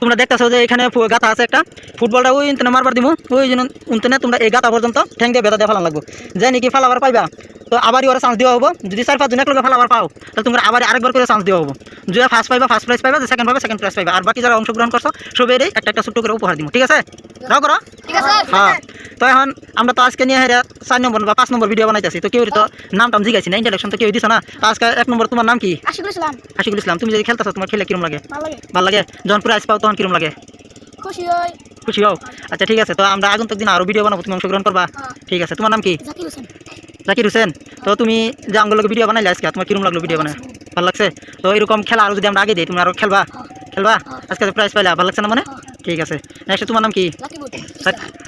তোমরা দেখতেছো যে এখানে গাথা আছে একটা। ফুটবলটা ওই ইন্তনে মারবার দিব ওই জন্য উন্তনে তোমরা এই গাথা পর্যন্ত ঠ্যাং দিয়ে বেদা দিয়ে ফেলান লাগবো। যে নাকি ফেলাবার পাইবা তো আবারই ওরা চান্স দেওয়া হব। যদি চার পাঁচজন এক লগে ফেলাবার পাও তাহলে তোমরা আবার আরেকবার করে চান্স দেওয়া হব। যে ফার্স্ট পাইবা ফার্স্ট প্রাইজ পাইবা যে সেকেন্ড পাইবা সেকেন্ড প্রাইজ পাইবা। আর বাকি যারা অংশগ্রহণ করছ সবেরই একটা একটা ছোট্ট করে উপহার দিব ঠিক আছে? রাও করো। হ্যাঁ। তো এখন আমরা তো আজকে নিয়ে হেরে চার নম্বর বা পাঁচ নম্বর ভিডিও বানাইতেছি। তো কেউ তো নাম টাম জিগাইছি না ইন্টারেকশন তো কেউ দিছে না। তো আজকে এক নম্বর তোমার নাম কি? আশিকুল ইসলাম। আশিকুল ইসলাম তুমি যদি খেলতেছো তোমার খেলে কিরম লাগে? ভালো লাগে। যখন প্রাইজ পাও তখন কিরম লাগে? খুশি হই। খুশি হও? আচ্ছা ঠিক আছে তো আমরা আগন্তুক দিন আরও ভিডিও বানাবো তুমি অংশগ্রহণ করবা। হ্যাঁ। ঠিক আছে তোমার নাম কি? জাকির হোসেন। জাকির হোসেন তো তুমি যে আঙ্গুলোকে ভিডিও বানাইলে আজকে তোমার কিরম লাগল ভিডিও বানায়? ভালো লাগছে? তো এরকম খেলা আরও যদি আমরা আগে দিই তুমি আরও খেলবা? খেলবা? আজকে প্রাইজ পাইলা ভালো লাগছে না মানে? ঠিক আছে। নেক্সট তোমার নাম কি?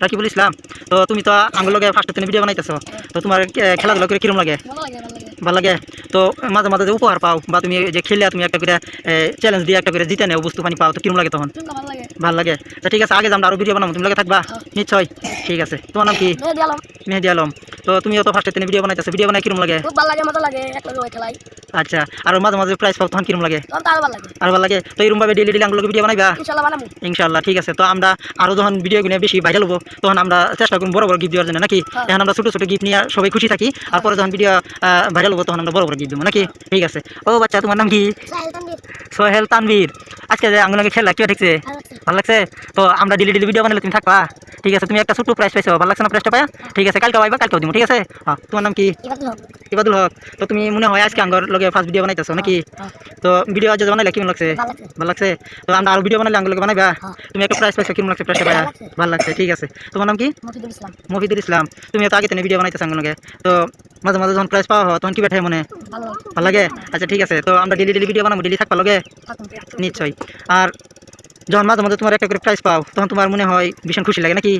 রাকিবুল ইসলাম তো তুমি তো আঙ্গুলোকে ফার্স্ট দিনে ভিডিও বানাইতেছো। তো তোমার খেলাধুলা করে কিরম লাগে? ভালো লাগে। লাগে লাগে তো মাঝে মাঝে যে উপহার পাও বা তুমি যে খেলে তুমি একটা করে চ্যালেঞ্জ দিয়ে একটা করে জিতে নেও বস্তু পানি পাও তো কিরম লাগে তখন? তুমি ভালো লাগে। তো ঠিক আছে আগে যে আমরা আরও ভিডিও বানাবো। তুমি লাগে থাকবা? নিশ্চয়। ঠিক আছে। তোমার নাম কি? মেহেদি আলম। তো তুমিও তো ফার্স্টে দিনে ভিডিও বানাইতেছো। ভিডিও বানাই কিরম লাগে? ভালো লাগে মজা লাগে লগে খেলাই। আচ্ছা আর মাঝে মাঝে প্রাইজ পাও তখন কিরম লাগে? আরও ভালো লাগে। তো এরকমভাবে ডেলি ডেলি আঙ্গুলোকে ভিডিও বানাইবা? ইনশাল্লাহ ঠিক আছে। তো আমরা আরও যখন ভিডিওগুলো বেশি ভাইরাল হব তখন আমরা চেষ্টা করব বড় বড় গিফট দেওয়ার জন্য নাকি? হ্যাঁ। এখন আমরা ছোটো ছোটো গিফট নিয়ে সবাই খুশি থাকি আর পরে যখন ভিডিও ভাইরাল হব তখন আমরা বড় বড় গিফট দেবো নাকি? ঠিক আছে। ও বাচ্চা তোমার নাম কি? সোহেল তানভীর। আজকে যে আঙ্গুলকে খেলা কেউ দেখছে? ভালো লাগছে? ভালো লাগছে তো আমরা ডেলি ডেলি ভিডিও বানালে তুমি থাকবা। ঠিক আছে তুমি একটা ছোট্ট প্রাইস পাইছো ভালো লাগছে না প্রাইসটা পায়া ঠিক আছে কালকে পাইবা কালকেও দিব ঠিক আছে? হ্যাঁ তোমার নাম কি? ইবাদুল হক। ইবাদুল হক। তো তুমি মনে হয় আজকে আঙ্গর লগে ফার্স্ট ভিডিও বানাইতেছো নাকি? হ্যাঁ। তো ভিডিও আজ বানাইলে কেমন লাগছে? ভালো লাগছে। ভালো লাগছে? তো আমরা আরও ভিডিও বানালে আঙ্গুলকে বানাইবা? হ্যাঁ। তুমি একটা প্রাইস পাইছো কেমন লাগছে প্রাইসটা পায়া ভালো লাগছে। ভালো লাগছে ঠিক আছে। তোমার নাম কি? মফিদুল ইসলাম। মফিদুল ইসলাম। তুমি তো আগে থেকে ভিডিও বানাইতেছো আঙ্গুলকে তো মাঝে মাঝে যখন প্রাইস পাওয়া হয় তখন কি বেঠায় মনে? ভালো লাগে। ভালো লাগে? আচ্ছা ঠিক আছে। তো আমরা ডেলি ডেলি ভিডিও বানাবো ডেলি থাকবা লগে? থাকুন নিশ্চয়ই। আর যখন মাঝে মাঝে তোমার একটা করে প্রাইস পাও তখন তোমার মনে হয় ভীষণ খুশি লাগে নাকি?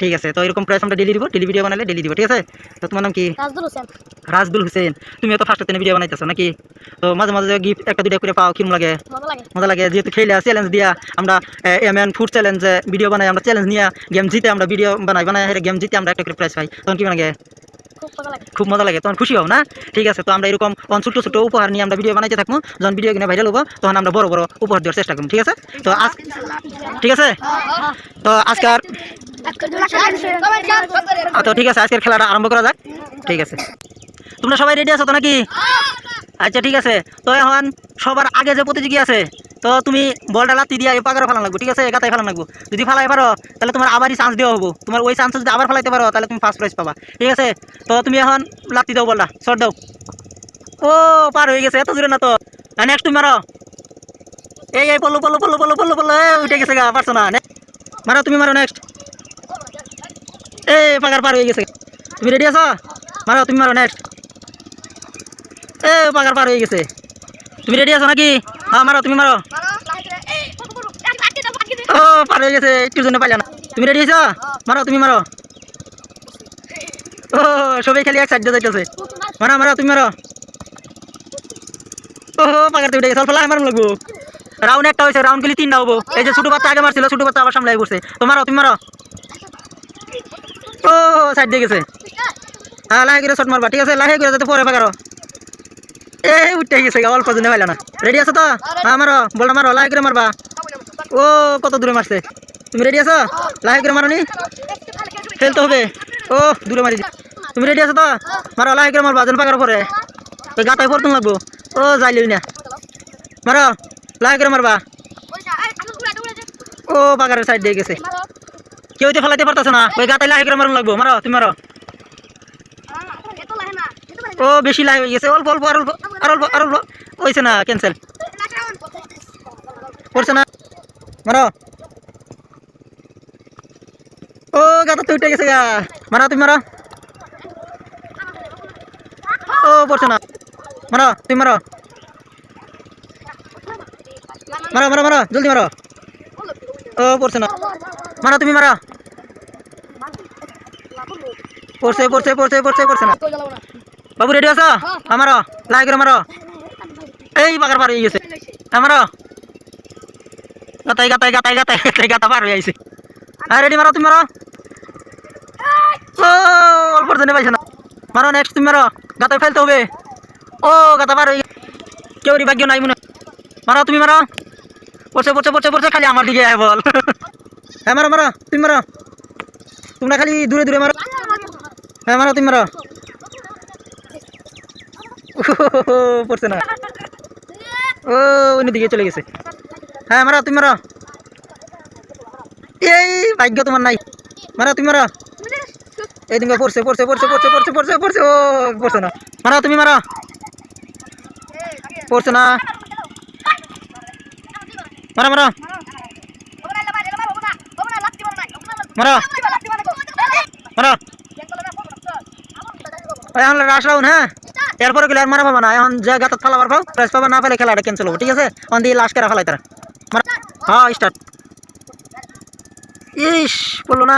ঠিক আছে তো এরকম প্রাইস আমরা ডেলি দিব ডেলি ভিডিও বানালে ডেলি দিব ঠিক আছে? তো তোমার নাম কি? হোসেন। রাজদুল হোসেন। তুমিও তো ফার্স্ট দিনে ভিডিও বানাইতেছো নাকি? তো মাঝে মাঝে গিফট একটা দুটা করে পাও কিরম লাগে? লাগে। মজা লাগে যেহেতু খেলে চ্যালেঞ্জ দিয়া আমরা M N food challenge video বানাই আমরা চ্যালেঞ্জ নিয়ে গেম জিতে আমরা ভিডিও বানাই বানাই গেম জিতে আমরা একটা করে প্রাইজ পাই তখন কি লাগে? খুব মজা লাগে, তখন খুশি হও, না? ঠিক আছে, তো আমরা এরকম তখন ছোটো ছোটো উপহার নিয়ে আমরা ভিডিও বানাইতে থাকব। যখন ভিডিও কিনে ভাইরাল হব, তখন আমরা বড় বড় উপহার দেওয়ার চেষ্টা করব, ঠিক আছে? তো আজ ঠিক আছে? তো আজকার তো ঠিক আছে, আজকের খেলাটা আরম্ভ করা যাক। ঠিক আছে। তোমরা সবাই রেডি আছো তো নাকি? আচ্ছা ঠিক আছে। তো এখন সবার আগে যে প্রতিযোগী আছে তো তুমি বলটা লাত্তি দিয়ে এই পাকারে ফেলান লাগবো, ঠিক আছে? গাতায় ফেলান লাগবো। যদি ফেলাই পারো, তাহলে তোমার আবারই চান্স দেওয়া হব। তোমার ওই চান্স যদি আবার ফেলাইতে পারো, তাহলে তুমি ফার্স্ট প্রাইজ পাবা। ঠিক আছে? তো তুমি এখন লাত্তি দাও বললা শর্ট দাও। ও, পার হয়ে গেছে, এত দূরে না তো। নেক্সট তুমি মারো। এই এই, পল্লো পল্লো পল্লো পল্লো পল্লো পল্লো উঠে গেছে গা, পারছ না। নে- মারো, তুমি মারো নেক্সট এই পাকার পার হয়ে গেছে। তুমি রেডি আছো? মারো, তুমি মারো নেক্সট এ পাকার পার হয়ে গেছে। তুমি রেডি আছো নাকি? হ্যাঁ মারো, তুমি মারো। ও, পার হয়ে গেছে, একটুর জন্য পাইলা না। তুমি রেডি আছো মারো, তুমি মারো। ও, সবাই খালি এক সাইড যাইতেছে। মারো মারো, তুমি মারো। ও, পাকার গেছে অল্প লাগে মারুন লাগবো। রাউন্ড একটা হয়েছে রাউন্ড খেলি তিনটা হব। এই যে ছোটো বাচ্চা আগে মারছিল, ছোটো বাচ্চা আবার সামলাই করছে তো মারো, তুমি মারো। ও সাইড দিয়ে গেছে। হ্যাঁ লাহে করে শট মারবা, ঠিক আছে? লাহে করে যাতে পরে পাকারো। এই উঠতে গেছে, অল্প জনে পাইলা না। রেডি আছো তো? হ্যাঁ মারো, বলটা মারো লাহে করে মারবা। ও, কত দূরে মারছে। তুমি রেডি আছো? লাহে করে মারো নি খেলতে হবে। ও, দূরে মারি তুমি রেডি আছো তো? মারো লাহে করে মারবা, যেন পাকার পরে তো গাতায় পড়তে লাগবো। ও যাইলি না। মারো লাহে করে মারবা। ও, পাকারের সাইড দিয়ে গেছে। কেউ তো ফেলাইতে পারতেছে না, ওই গাতায় লাহে করে মারুন লাগবো। মারো, তুমি মারো। ও, বেশি লাহে হয়ে গেছে। অল্প অল্প, আর অল্প। আর অল্প আর অল্প। হয়েছে না ক্যান্সেল করছে না। মারো। ও গাতা তো উঠে গেছে গা। মারো তুমি মারো। ও পড়ছে না। মারো তুমি মারো। মারো মারো মারো জলদি মারো। ও পড়ছে না। মারো তুমি মারো। পড়ছে পড়ছে পড়ছে পড়ছে পড়ছে না। বাবু রেডি আছো? আমারো লাই করে মারো। এই বাগার পার হয়ে গেছে আমারো গাতাই গাতাই গাতাই গাতাই গাতাই গাতা পার হয়ে আইছে। হ্যাঁ রেডি মারো, তুমি মারো। ও, অল্প জনে পাইছে না। মারো নেক্সট তুমি মারো। গাতায় ফেলতে হবে। ও গাতা পার হয়ে কেউ ভাগ্য নাই মনে হয়। মারো, তুমি মারো। পড়ছে পড়ছে পড়ছে পড়ছে খালি আমার দিকে বল। হ্যাঁ মারো মারো, তুমি মারো। তোমরা খালি দূরে দূরে মারো। হ্যাঁ মারো, তুমি মারো। পড়ছে না। ও অন্য দিকে চলে গেছে। হ্যাঁ মারো, তুমি মারো। এই, ভাগ্য তোমার নাই। মারো, তুমি মারো। এই তুমি পড়ছে পড়ছে পড়ছে পড়ছে পড়ছে পড়ছে পড়ছে, ও, পড়ছে না। মারো, তুমি মারো। পড়ছে না। মারো মারো। মারো। মারো। রাউন হ্যাঁ। এরপরে গেলে আর মারা পাবা না। এখন যে গাতাত ফালাবার পাও প্রাইজ পাবা না পেলে খেলাটা ক্যান্সেল হবে ঠিক আছে? অন দিয়ে লাস্ট করে ফেলাই তারা মারা হ্যাঁ স্টার্ট ইস পড়ল না।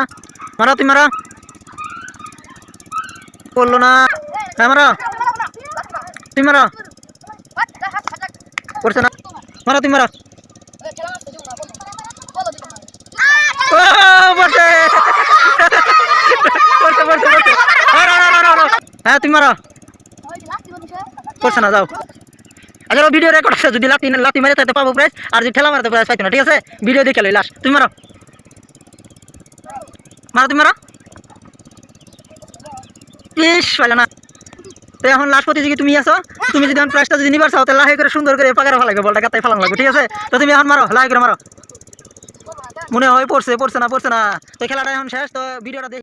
মারা তুমি মারা। পড়ল না। হ্যাঁ মারা। তুমি মারা। পড়ছে না। মারা তুমি মারা। ও পড়ছে। পড়ছে পড়ছে পড়ছে আর, আর, আর, আর, আর, আর। হ্যাঁ তুমি মারা পড়ছে না, যাও। আচ্ছা ভিডিও রেকর্ড আছে, যদি লাতি লাতি মারে তাতে পাবো প্রাইস আর যদি ঠেলা মারতে প্রাইস পাইতো না, ঠিক আছে? ভিডিও দেখে লই লাস্ট তুমি মারো। মারো, তুমি মারো। ইস, পাইলা না। তো এখন লাস্ট প্রতিযোগী তুমি আছো, তুমি যদি এখন প্রাইসটা যদি নিবার চাও, তাহলে লাহে করে সুন্দর করে পাকারে ফেলাবে বলটা গাতায় ফেলানো লাগবে, ঠিক আছে? তো তুমি এখন মারো, লাহে করে মারো। মনে হয় পড়ছে পড়ছে না পড়ছে না। তো খেলাটা এখন শেষ, তো ভিডিওটা দেখ।